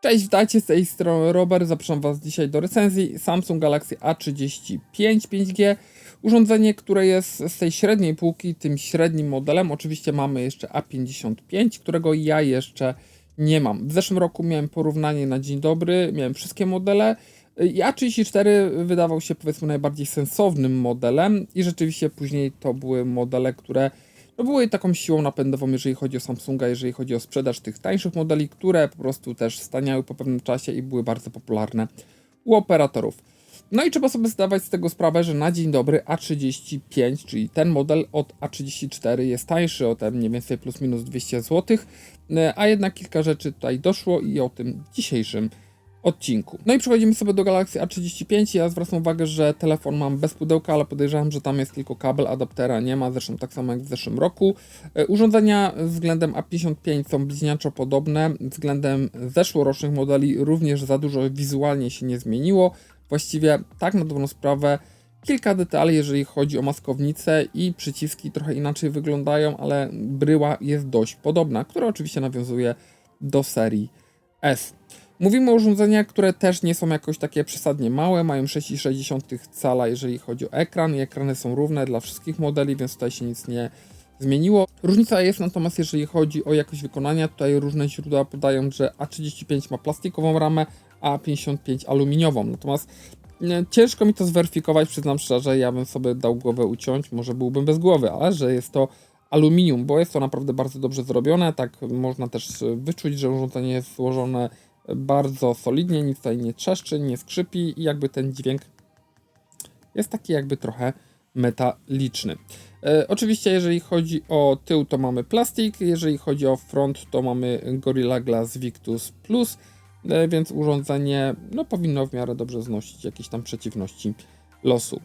Cześć, witajcie z tej strony Robert. Zapraszam Was dzisiaj do recenzji Samsung Galaxy A35 5G. Urządzenie, które jest z tej średniej półki, tym średnim modelem. Oczywiście mamy jeszcze A55, którego ja jeszcze nie mam. W zeszłym roku miałem porównanie na dzień dobry, miałem wszystkie modele. I A34 wydawał się powiedzmy najbardziej sensownym modelem i rzeczywiście później to były modele, które no były taką siłą napędową, jeżeli chodzi o Samsunga, jeżeli chodzi o sprzedaż tych tańszych modeli, które po prostu też staniały po pewnym czasie i były bardzo popularne u operatorów. No i trzeba sobie zdawać z tego sprawę, że na dzień dobry A35, czyli ten model od A34 jest tańszy o ten mniej więcej plus minus 200 zł, a jednak kilka rzeczy tutaj doszło i o tym dzisiejszym odcinku. No i przechodzimy sobie do Galaxy A35. Ja zwracam uwagę, że telefon mam bez pudełka, ale podejrzewam, że tam jest tylko kabel, adaptera nie ma, zresztą tak samo jak w zeszłym roku. E, urządzenia względem A55 są bliźniaczo podobne, względem zeszłorocznych modeli również za dużo wizualnie się nie zmieniło. Właściwie tak na dobrą sprawę kilka detali, jeżeli chodzi o maskownicę i przyciski trochę inaczej wyglądają, ale bryła jest dość podobna, która oczywiście nawiązuje do serii S. Mówimy o urządzeniach, które też nie są jakoś takie przesadnie małe, mają 6,6 cala jeżeli chodzi o ekran i ekrany są równe dla wszystkich modeli, więc tutaj się nic nie zmieniło. Różnica jest natomiast jeżeli chodzi o jakość wykonania, tutaj różne źródła podają, że A35 ma plastikową ramę, a A55 aluminiową, natomiast ciężko mi to zweryfikować, przyznam szczerze, ja bym sobie dał głowę uciąć, może byłbym bez głowy, ale że jest to aluminium, bo jest to naprawdę bardzo dobrze zrobione, tak można też wyczuć, że urządzenie jest złożone bardzo solidnie, nic tutaj nie trzeszczy, nie skrzypi i jakby ten dźwięk jest taki jakby trochę metaliczny. E, oczywiście jeżeli chodzi o tył to mamy plastik, jeżeli chodzi o front to mamy Gorilla Glass Victus Plus, e, więc urządzenie no, powinno w miarę dobrze znosić jakieś tam przeciwności losu.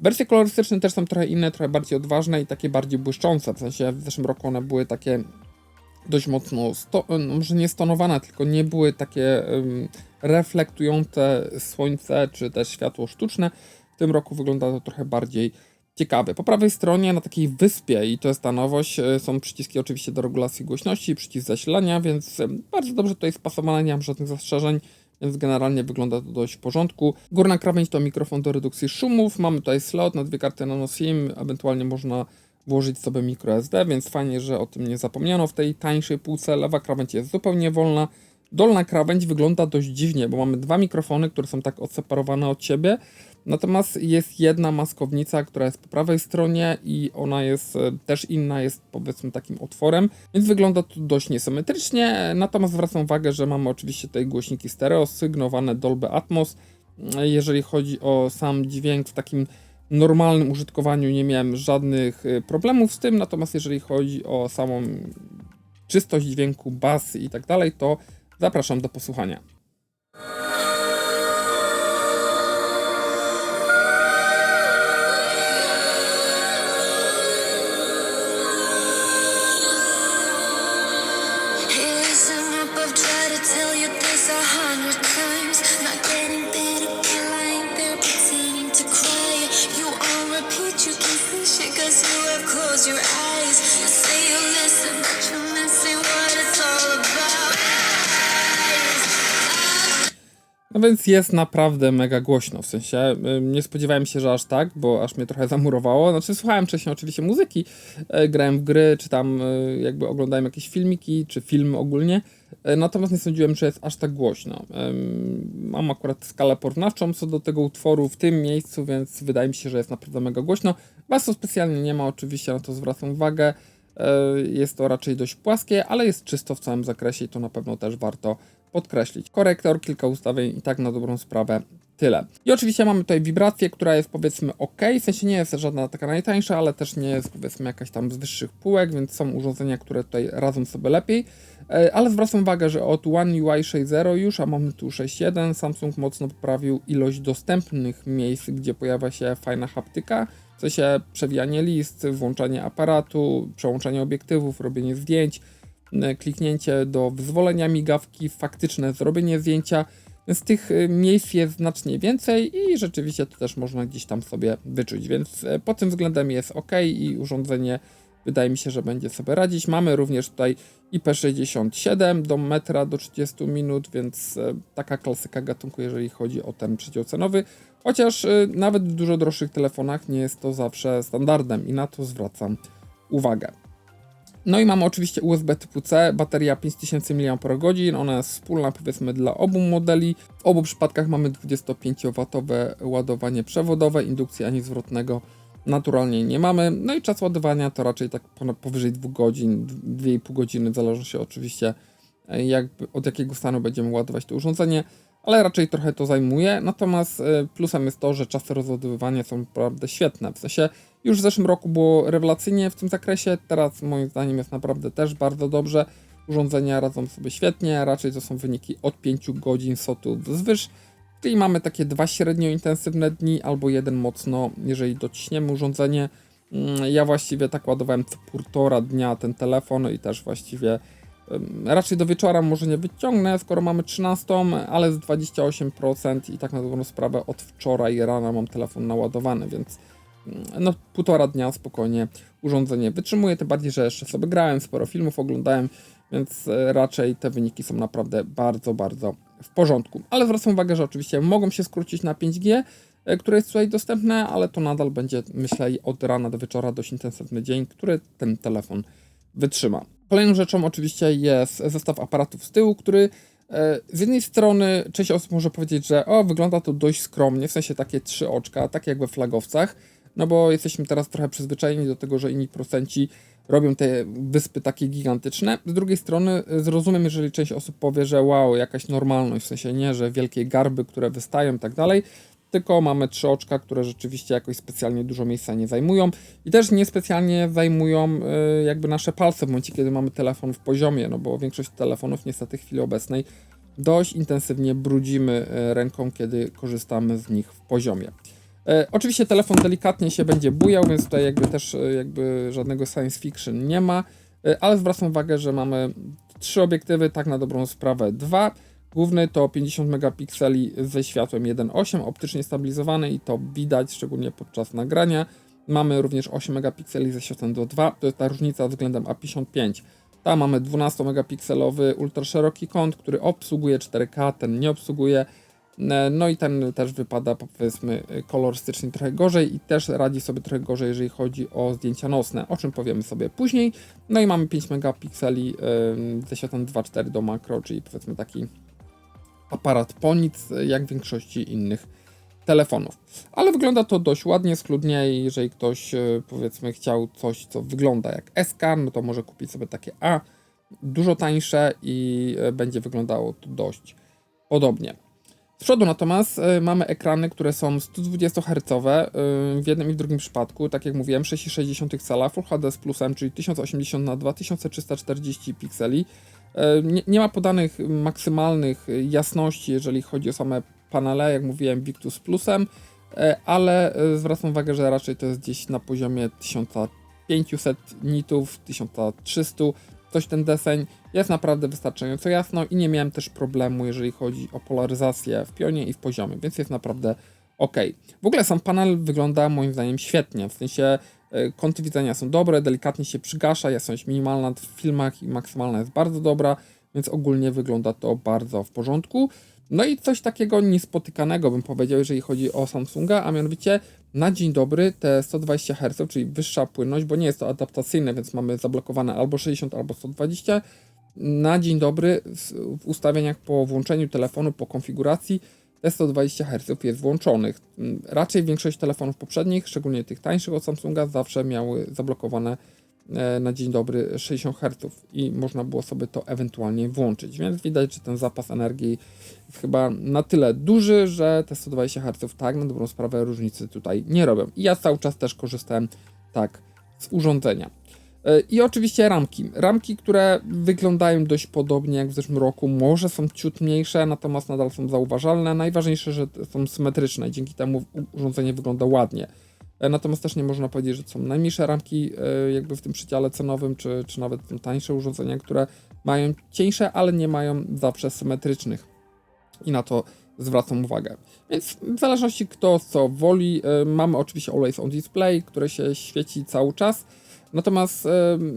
Wersje kolorystyczne też są trochę inne, trochę bardziej odważne i takie bardziej błyszczące, w sensie w zeszłym roku one były takie dość mocno, sto, no może nie stonowane, tylko nie były takie reflektujące słońce czy też światło sztuczne. W tym roku wygląda to trochę bardziej ciekawe. Po prawej stronie na takiej wyspie, i to jest ta nowość, e, są przyciski oczywiście do regulacji głośności, przycisk zasilania, więc bardzo dobrze tutaj spasowane, nie mam żadnych zastrzeżeń, więc generalnie wygląda to dość w porządku. Górna krawędź to mikrofon do redukcji szumów, mamy tutaj slot na dwie karty nano SIM, ewentualnie można włożyć sobie microSD, więc fajnie, że o tym nie zapomniano w tej tańszej półce. Lewa krawędź jest zupełnie wolna. Dolna krawędź wygląda dość dziwnie, bo mamy dwa mikrofony, które są tak odseparowane od siebie. Natomiast jest jedna maskownica, która jest po prawej stronie i ona jest e, też inna, jest powiedzmy takim otworem, więc wygląda to dość niesymetrycznie. Natomiast zwracam uwagę, że mamy oczywiście tutaj głośniki stereo sygnowane Dolby Atmos. Jeżeli chodzi o sam dźwięk w takim normalnym użytkowaniu nie miałem żadnych y, problemów z tym, natomiast jeżeli chodzi o samą czystość dźwięku, bas i tak dalej, to zapraszam do posłuchania. No więc jest naprawdę mega głośno, w sensie nie spodziewałem się, że aż tak, bo aż mnie trochę zamurowało. Znaczy słuchałem wcześniej oczywiście muzyki, e, grałem w gry, czy tam e, jakby oglądałem jakieś filmiki, czy filmy ogólnie, e, natomiast nie sądziłem, że jest aż tak głośno. Mam akurat skalę porównawczą co do tego utworu w tym miejscu, więc wydaje mi się, że jest naprawdę mega głośno. Basu specjalnie nie ma, oczywiście na to zwracam uwagę. Jest to raczej dość płaskie, ale jest czysto w całym zakresie i to na pewno też warto podkreślić. Korektor, kilka ustawień i tak na dobrą sprawę tyle. I oczywiście mamy tutaj wibrację, która jest powiedzmy ok, w sensie nie jest żadna taka najtańsza, ale też nie jest powiedzmy jakaś tam z wyższych półek, więc są urządzenia, które tutaj radzą sobie lepiej. E, ale zwracam uwagę, że od One UI 6.0 już, a mamy tu 6.1, Samsung mocno poprawił ilość dostępnych miejsc, gdzie pojawia się fajna haptyka, w sensie przewijanie list, włączanie aparatu, przełączanie obiektywów, robienie zdjęć, kliknięcie do wyzwolenia migawki, faktyczne zrobienie zdjęcia. Z tych e, miejsc jest znacznie więcej i rzeczywiście to też można gdzieś tam sobie wyczuć, więc e, pod tym względem jest ok i urządzenie wydaje mi się, że będzie sobie radzić. Mamy również tutaj IP67 do metra do 30 minut, więc e, taka klasyka gatunku, jeżeli chodzi o ten przedział cenowy. Chociaż e, nawet w dużo droższych telefonach nie jest to zawsze standardem i na to zwracam uwagę. No i mamy oczywiście USB typu C, bateria 5000 mAh, ona jest wspólna powiedzmy dla obu modeli. W obu przypadkach mamy 25W ładowanie przewodowe, indukcji ani zwrotnego naturalnie nie mamy. No i czas ładowania to raczej tak powyżej 2 godzin, 2,5 godziny, zależy się oczywiście e, jakby od jakiego stanu będziemy ładować to urządzenie, ale raczej trochę to zajmuje. Natomiast e, plusem jest to, że czasy rozładowywania są naprawdę świetne. W sensie już w zeszłym roku było rewelacyjnie w tym zakresie, teraz moim zdaniem jest naprawdę też bardzo dobrze. Urządzenia radzą sobie świetnie, raczej to są wyniki od 5 godzin SOT-u wzwyż. Czyli mamy takie dwa średnio intensywne dni, albo jeden mocno, jeżeli dociśniemy urządzenie. Mm, ja właściwie tak ładowałem co półtora dnia ten telefon i też właściwie raczej do wieczora może nie wyciągnę, skoro mamy 13, ale z 28% i tak na dobrą sprawę od wczoraj rana mam telefon naładowany, więc no półtora dnia spokojnie urządzenie wytrzymuje, tym bardziej, że jeszcze sobie grałem, sporo filmów oglądałem, więc e, raczej te wyniki są naprawdę bardzo, bardzo w porządku. Ale zwracam uwagę, że oczywiście mogą się skrócić na 5G, e, które jest tutaj dostępne, ale to nadal będzie, myślę, od rana do wieczora dość intensywny dzień, który ten telefon wytrzyma. Kolejną rzeczą oczywiście jest zestaw aparatów z tyłu, który e, z jednej strony część osób może powiedzieć, że o, wygląda to dość skromnie, w sensie takie trzy oczka, tak jak we flagowcach, no bo jesteśmy teraz trochę przyzwyczajeni do tego, że inni procenci robią te wyspy takie gigantyczne. Z drugiej strony e, zrozumiem, jeżeli część osób powie, że wow, jakaś normalność, w sensie nie, że wielkie garby, które wystają i tak dalej, tylko mamy trzy oczka, które rzeczywiście jakoś specjalnie dużo miejsca nie zajmują i też niespecjalnie zajmują y, jakby nasze palce w momencie, kiedy mamy telefon w poziomie, no bo większość telefonów niestety w chwili obecnej dość intensywnie brudzimy y, ręką, kiedy korzystamy z nich w poziomie. E, oczywiście telefon delikatnie się będzie bujał, więc tutaj jakby też e, jakby żadnego science fiction nie ma, e, ale zwracam uwagę, że mamy trzy obiektywy, tak na dobrą sprawę dwa. Główny to 50 megapikseli ze światłem 1.8, optycznie stabilizowany i to widać szczególnie podczas nagrania. Mamy również 8 megapikseli ze światłem do 2, to jest ta różnica względem A55. Tam mamy 12 megapikselowy ultra szeroki kąt, który obsługuje 4K, ten nie obsługuje no i ten też wypada powiedzmy kolorystycznie trochę gorzej i też radzi sobie trochę gorzej, jeżeli chodzi o zdjęcia nocne, o czym powiemy sobie później. No i mamy 5 megapikseli ze światłem 2.4 do makro, czyli powiedzmy taki aparat po nic, jak w większości innych telefonów. Ale wygląda to dość ładnie, schludnie jeżeli ktoś e, powiedzmy chciał coś, co wygląda jak SK, no to może kupić sobie takie A, dużo tańsze i e, będzie wyglądało to dość podobnie. Z przodu natomiast y, mamy ekrany, które są 120 Hz y, w jednym i w drugim przypadku, tak jak mówiłem, 6,6 cala Full HD z plusem, czyli 1080 na 2340 pikseli. Y, nie, nie, ma podanych maksymalnych jasności, jeżeli chodzi o same panele, jak mówiłem, Victus z plusem, ale zwracam uwagę, że raczej to jest gdzieś na poziomie 1500 nitów, 1300, coś ten deseń jest naprawdę wystarczająco jasno i nie miałem też problemu, jeżeli chodzi o polaryzację w pionie i w poziomie, więc jest naprawdę ok. W ogóle sam panel wygląda moim zdaniem świetnie, w sensie e, kąty widzenia są dobre, delikatnie się przygasza, jasność minimalna w filmach i maksymalna jest bardzo dobra, więc ogólnie wygląda to bardzo w porządku. No i coś takiego niespotykanego bym powiedział, jeżeli chodzi o Samsunga, a mianowicie na dzień dobry te 120 Hz, czyli wyższa płynność, bo nie jest to adaptacyjne, więc mamy zablokowane albo 60, albo 120. Na dzień dobry w ustawieniach po włączeniu telefonu, po konfiguracji te 120 Hz jest włączonych. Raczej większość telefonów poprzednich, szczególnie tych tańszych od Samsunga, zawsze miały zablokowane na dzień dobry 60 Hz i można było sobie to ewentualnie włączyć. Więc widać, że ten zapas energii jest chyba na tyle duży, że te 120 Hz tak na dobrą sprawę różnicy tutaj nie robią. I ja cały czas też korzystałem tak z urządzenia. E, I oczywiście ramki. Ramki, które wyglądają dość podobnie jak w zeszłym roku, może są ciut mniejsze, natomiast nadal są zauważalne. Najważniejsze, że są symetryczne, dzięki temu urządzenie wygląda ładnie. E, natomiast też nie można powiedzieć, że są najmniejsze ramki e, jakby w tym przedziale cenowym, czy, czy nawet tańsze urządzenia, które mają cieńsze, ale nie mają zawsze symetrycznych. I na to zwracam uwagę. Więc w zależności kto co woli, e, mamy oczywiście Always on Display, które się świeci cały czas. Natomiast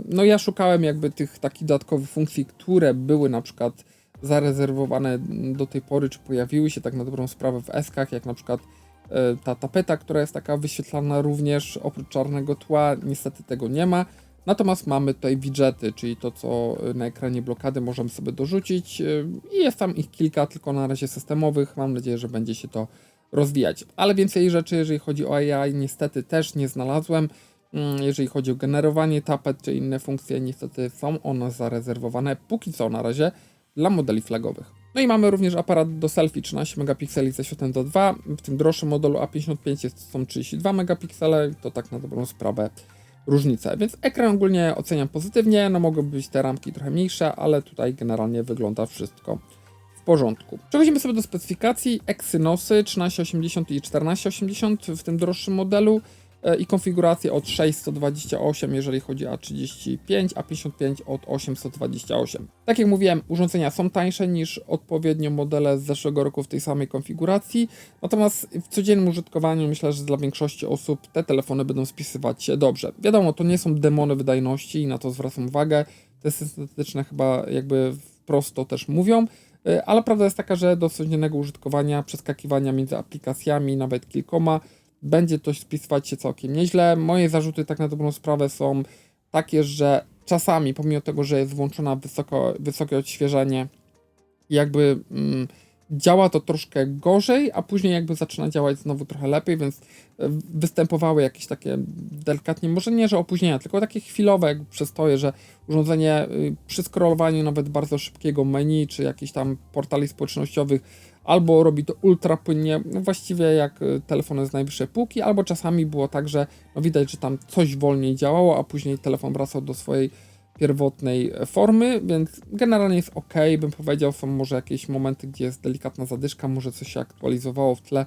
no ja szukałem jakby tych takich dodatkowych funkcji, które były na przykład zarezerwowane do tej pory, czy pojawiły się tak na dobrą sprawę w eskach, jak na przykład ta tapeta, która jest taka wyświetlana również oprócz czarnego tła, niestety tego nie ma. Natomiast mamy tutaj widgety, czyli to, co na ekranie blokady możemy sobie dorzucić e, i jest tam ich kilka, tylko na razie systemowych. Mam nadzieję, że będzie się to rozwijać. Ale więcej rzeczy, jeżeli chodzi o AI, niestety też nie znalazłem. Mm, Jeżeli chodzi o generowanie tapet czy inne funkcje, niestety są one zarezerwowane póki co na razie dla modeli flagowych. No i mamy również aparat do selfie 13 megapikseli ze światłem do 2. W tym droższym modelu A55 jest, są 32 megapiksele, to tak na dobrą sprawę różnice. Więc ekran ogólnie oceniam pozytywnie, no mogłyby być te ramki trochę mniejsze, ale tutaj generalnie wygląda wszystko w porządku. Przechodzimy sobie do specyfikacji Exynosy 1380 i 1480 w tym droższym modelu i konfigurację od 628, jeżeli chodzi o A35, a 55 od 828. Tak jak mówiłem, urządzenia są tańsze niż odpowiednio modele z zeszłego roku w tej samej konfiguracji, natomiast w codziennym użytkowaniu myślę, że dla większości osób te telefony będą spisywać się dobrze. Wiadomo, to nie są demony wydajności i na to zwracam uwagę, te syntetyczne chyba jakby wprost to też mówią, y, ale prawda jest taka, że do codziennego użytkowania, przeskakiwania między aplikacjami, nawet kilkoma, będzie to spisywać się całkiem nieźle. Moje zarzuty tak na dobrą sprawę są takie, że czasami, pomimo tego, że jest włączona wysoko, wysokie odświeżenie, jakby mm, działa to troszkę gorzej, a później jakby zaczyna działać znowu trochę lepiej, więc e, występowały jakieś takie delikatnie, może nie, że opóźnienia, tylko takie chwilowe przestoje, że urządzenie y, przy scrollowaniu nawet bardzo szybkiego menu, czy jakichś tam portali społecznościowych albo robi to ultra płynnie, no właściwie jak y, telefony z najwyższej półki, albo czasami było tak, że no widać, że tam coś wolniej działało, a później telefon wracał do swojej pierwotnej formy, więc generalnie jest ok, bym powiedział, są może jakieś momenty, gdzie jest delikatna zadyszka, może coś się aktualizowało w tle,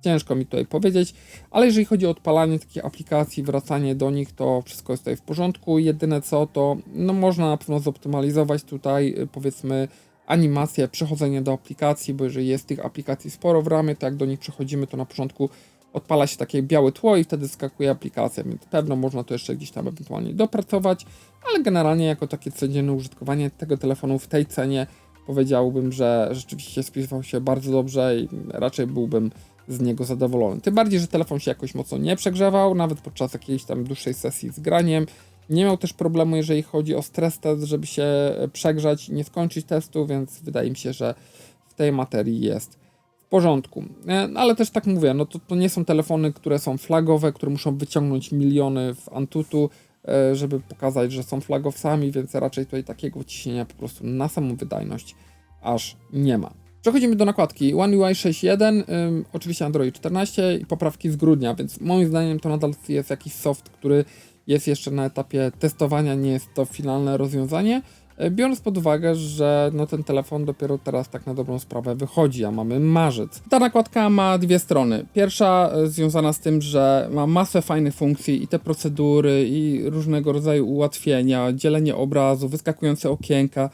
ciężko mi tutaj powiedzieć, ale jeżeli chodzi o odpalanie takich aplikacji, wracanie do nich, to wszystko jest tutaj w porządku, jedyne co to, no można na pewno zoptymalizować tutaj, y, powiedzmy, animację, przechodzenie do aplikacji, bo jeżeli jest tych aplikacji sporo w ramie, to jak do nich przechodzimy, to na początku odpala się takie białe tło i wtedy skakuje aplikacja, więc pewno można to jeszcze gdzieś tam ewentualnie dopracować, ale generalnie jako takie codzienne użytkowanie tego telefonu w tej cenie powiedziałbym, że rzeczywiście spisywał się bardzo dobrze i raczej byłbym z niego zadowolony. Tym bardziej, że telefon się jakoś mocno nie przegrzewał, nawet podczas jakiejś tam dłuższej sesji z graniem. Nie miał też problemu, jeżeli chodzi o stres test, żeby się przegrzać i nie skończyć testu, więc wydaje mi się, że w tej materii jest w porządku. E, no, Ale też tak mówię, no to, to nie są telefony, które są flagowe, które muszą wyciągnąć miliony w Antutu, e, żeby pokazać, że są flagowcami, więc raczej tutaj takiego ciśnienia po prostu na samą wydajność aż nie ma. Przechodzimy do nakładki One UI 6.1, ym, oczywiście Android 14 i poprawki z grudnia, więc moim zdaniem to nadal jest jakiś soft, który jest jeszcze na etapie testowania, nie jest to finalne rozwiązanie. E, Biorąc pod uwagę, że no ten telefon dopiero teraz tak na dobrą sprawę wychodzi, a mamy marzec. Ta nakładka ma dwie strony. Pierwsza e, związana z tym, że ma masę fajnych funkcji i te procedury, i różnego rodzaju ułatwienia, dzielenie obrazu, wyskakujące okienka,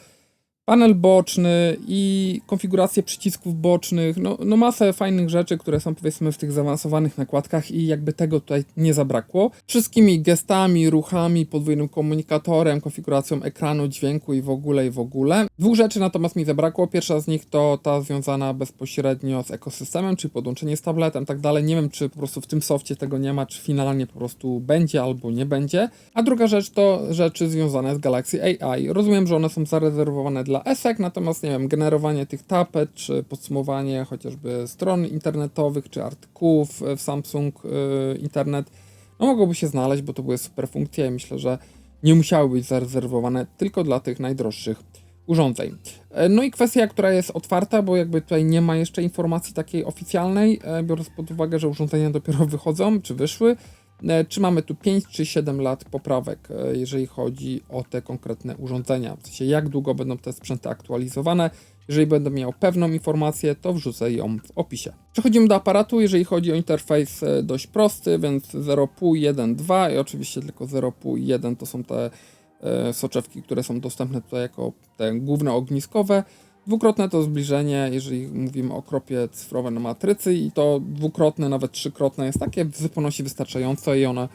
panel boczny i konfigurację przycisków bocznych, no, no masę fajnych rzeczy, które są powiedzmy w tych zaawansowanych nakładkach i jakby tego tutaj nie zabrakło. Wszystkimi gestami, ruchami, podwójnym komunikatorem, konfiguracją ekranu, dźwięku i w ogóle i w ogóle. Dwóch rzeczy natomiast mi zabrakło. Pierwsza z nich to ta związana bezpośrednio z ekosystemem, czyli podłączenie z tabletem, tak dalej. Nie wiem, czy po prostu w tym softie tego nie ma, czy finalnie po prostu będzie albo nie będzie. A druga rzecz to rzeczy związane z Galaxy AI. Rozumiem, że one są zarezerwowane dla ESEK, natomiast nie wiem, generowanie tych tapet, czy podsumowanie chociażby stron internetowych, czy artykułów w Samsung y, Internet, no mogłoby się znaleźć, bo to były super funkcje i myślę, że nie musiały być zarezerwowane tylko dla tych najdroższych urządzeń. E, No i kwestia, która jest otwarta, bo jakby tutaj nie ma jeszcze informacji takiej oficjalnej, e, biorąc pod uwagę, że urządzenia dopiero wychodzą, czy wyszły, E, Czy mamy tu 5 czy 7 lat poprawek, e, jeżeli chodzi o te konkretne urządzenia? W sensie, jak długo będą te sprzęty aktualizowane? Jeżeli będę miał pewną informację, to wrzucę ją w opisie. Przechodzimy do aparatu. Jeżeli chodzi o interfejs, e, dość prosty, więc 0,5, 1, 2 i oczywiście tylko 0,5 i 1 to są te e, soczewki, które są dostępne tutaj jako te główne ogniskowe. Dwukrotne to zbliżenie, jeżeli mówimy o kropie cyfrowe na matrycy i to dwukrotne, nawet trzykrotne jest takie w zupełności wystarczające i one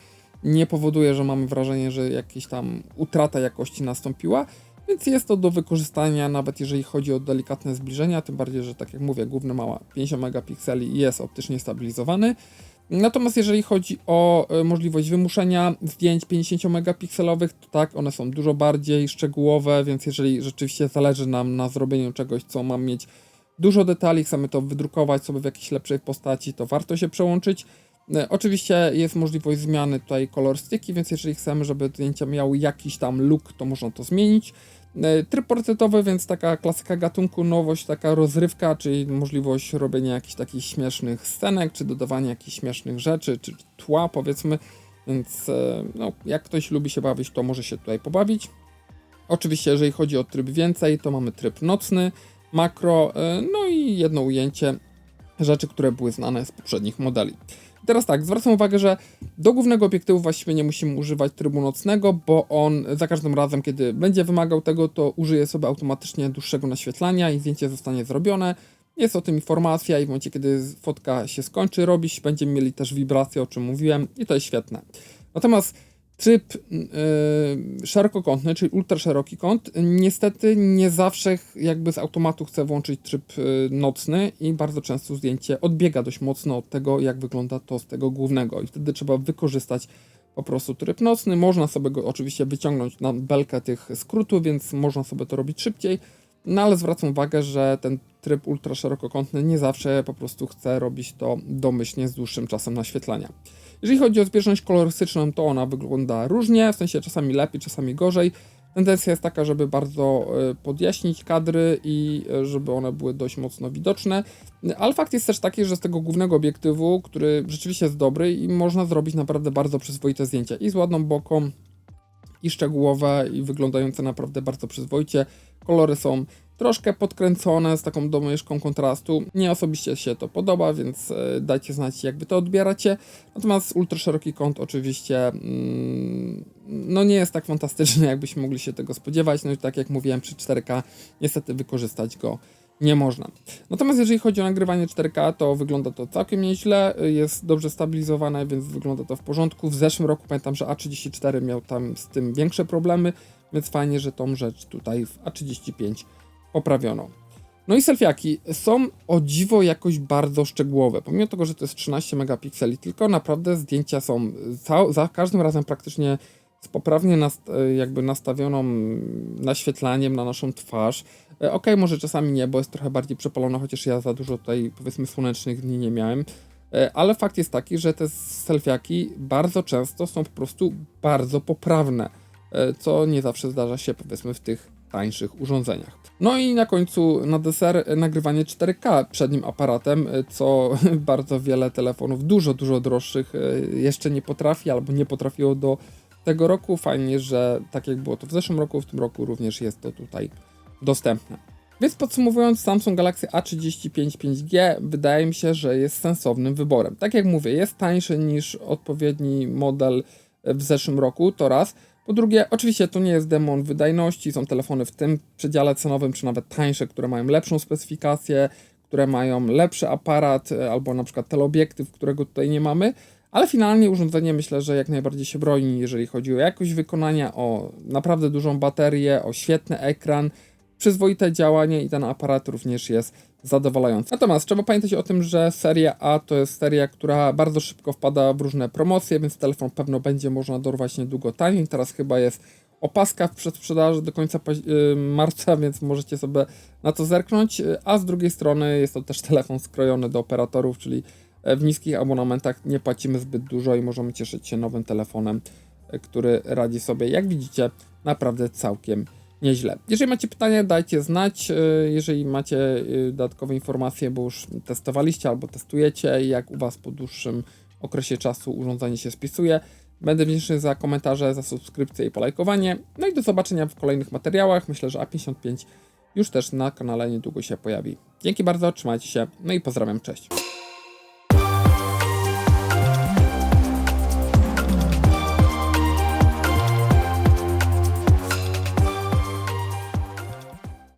nie powoduje, że mamy wrażenie, że jakaś tam utrata jakości nastąpiła, więc jest to do wykorzystania, nawet jeżeli chodzi o delikatne zbliżenia, tym bardziej, że tak jak mówię, główny mała 50 megapikseli jest optycznie stabilizowany. Natomiast jeżeli chodzi o e, możliwość wymuszenia zdjęć 50 megapikselowych, to tak, one są dużo bardziej szczegółowe, więc jeżeli rzeczywiście zależy nam na zrobieniu czegoś, co ma mieć dużo detali, chcemy to wydrukować sobie w jakiejś lepszej postaci, to warto się przełączyć. E, Oczywiście jest możliwość zmiany tutaj kolorystyki, więc jeżeli chcemy, żeby zdjęcia miały jakiś tam look, to można to zmienić. E, Tryb portretowy, więc taka klasyka gatunku, nowość, taka rozrywka, czyli możliwość robienia jakichś takich śmiesznych scenek, czy dodawania jakichś śmiesznych rzeczy, czy tła powiedzmy, więc e, no, jak ktoś lubi się bawić, to może się tutaj pobawić. Oczywiście, jeżeli chodzi o tryb więcej, to mamy tryb nocny, makro, no i jedno ujęcie rzeczy, które były znane z poprzednich modeli. Teraz tak, zwracam uwagę, że do głównego obiektywu właściwie nie musimy używać trybu nocnego, bo on za każdym razem, kiedy będzie wymagał tego, to użyje sobie automatycznie dłuższego naświetlania i zdjęcie zostanie zrobione. Jest o tym informacja i w momencie, kiedy fotka się skończy robić, będziemy mieli też wibrację, o czym mówiłem i to jest świetne. Natomiast tryb yy, szerokokątny, czyli ultra szeroki kąt, niestety nie zawsze jakby z automatu chce włączyć tryb yy, nocny i bardzo często zdjęcie odbiega dość mocno od tego, jak wygląda to z tego głównego i wtedy trzeba wykorzystać po prostu tryb nocny. Można sobie go oczywiście wyciągnąć na belkę tych skrótów, więc można sobie to robić szybciej, no ale zwracam uwagę, że ten tryb ultra szerokokątny nie zawsze po prostu chce robić to domyślnie z dłuższym czasem naświetlania. Jeżeli chodzi o zbieżność kolorystyczną, to ona wygląda różnie, w sensie czasami lepiej, czasami gorzej. Tendencja jest taka, żeby bardzo e, podjaśnić kadry i e, żeby one były dość mocno widoczne. Ale fakt jest też taki, że z tego głównego obiektywu, który rzeczywiście jest dobry i można zrobić naprawdę bardzo przyzwoite zdjęcia i z ładną boką, i szczegółowe, i wyglądające naprawdę bardzo przyzwoicie. Kolory są troszkę podkręcone z taką domieszką kontrastu. Nie osobiście się to podoba, więc e, dajcie znać, jak wy to odbieracie. Natomiast ultra szeroki kąt oczywiście mm, no nie jest tak fantastyczny, jakbyśmy mogli się tego spodziewać. No i tak jak mówiłem, przy 4K niestety wykorzystać go nie można. Natomiast jeżeli chodzi o nagrywanie 4K, to wygląda to całkiem nieźle, jest dobrze stabilizowane, więc wygląda to w porządku. W zeszłym roku pamiętam, że A34 miał tam z tym większe problemy, więc fajnie, że tą rzecz tutaj w A35 poprawiono. No i selfiaki są o dziwo jakoś bardzo szczegółowe. Pomimo tego, że to jest 13 megapikseli, tylko naprawdę zdjęcia są za, każdym razem praktycznie z poprawnie nast, jakby nastawioną naświetlaniem na naszą twarz. E, Ok, może czasami nie, bo jest trochę bardziej przepalona, chociaż ja za dużo tutaj powiedzmy słonecznych dni nie miałem. E, Ale fakt jest taki, że te selfiaki bardzo często są po prostu bardzo poprawne, e, co nie zawsze zdarza się powiedzmy w tych tańszych urządzeniach. No i na końcu na deser nagrywanie 4K przednim aparatem, e, co bardzo wiele telefonów dużo, dużo droższych e, jeszcze nie potrafi albo nie potrafiło do tego roku. Fajnie, że tak jak było to w zeszłym roku, w tym roku również jest to tutaj dostępne. Więc podsumowując, Samsung Galaxy A35 5G wydaje mi się, że jest sensownym wyborem. Tak jak mówię, jest tańszy niż odpowiedni model w zeszłym roku, to raz. Po drugie, oczywiście to nie jest demon wydajności, są telefony w tym przedziale cenowym, czy nawet tańsze, które mają lepszą specyfikację, które mają lepszy aparat, e, albo na przykład teleobiektyw, którego tutaj nie mamy, ale finalnie urządzenie myślę, że jak najbardziej się broni, jeżeli chodzi o jakość wykonania, o naprawdę dużą baterię, o świetny ekran, przyzwoite działanie i ten aparat również jest zadowalający. Natomiast trzeba pamiętać o tym, że seria A to jest seria, która bardzo szybko wpada w różne promocje, więc telefon pewno będzie można dorwać niedługo taniej. Teraz chyba jest opaska w przedsprzedaży do końca y, marca, więc możecie sobie na to zerknąć. A z drugiej strony jest to też telefon skrojony do operatorów, czyli e, w niskich abonamentach nie płacimy zbyt dużo i możemy cieszyć się nowym telefonem, e, który radzi sobie, jak widzicie, naprawdę całkiem nieźle. Jeżeli macie pytania, dajcie znać. E, Jeżeli macie e, dodatkowe informacje, bo już testowaliście albo testujecie, jak u Was po dłuższym okresie czasu urządzenie się spisuje. Będę wdzięczny za komentarze, za subskrypcję i polajkowanie. No i do zobaczenia w kolejnych materiałach. Myślę, że A55 już też na kanale niedługo się pojawi. Dzięki bardzo, trzymajcie się, no i pozdrawiam, cześć.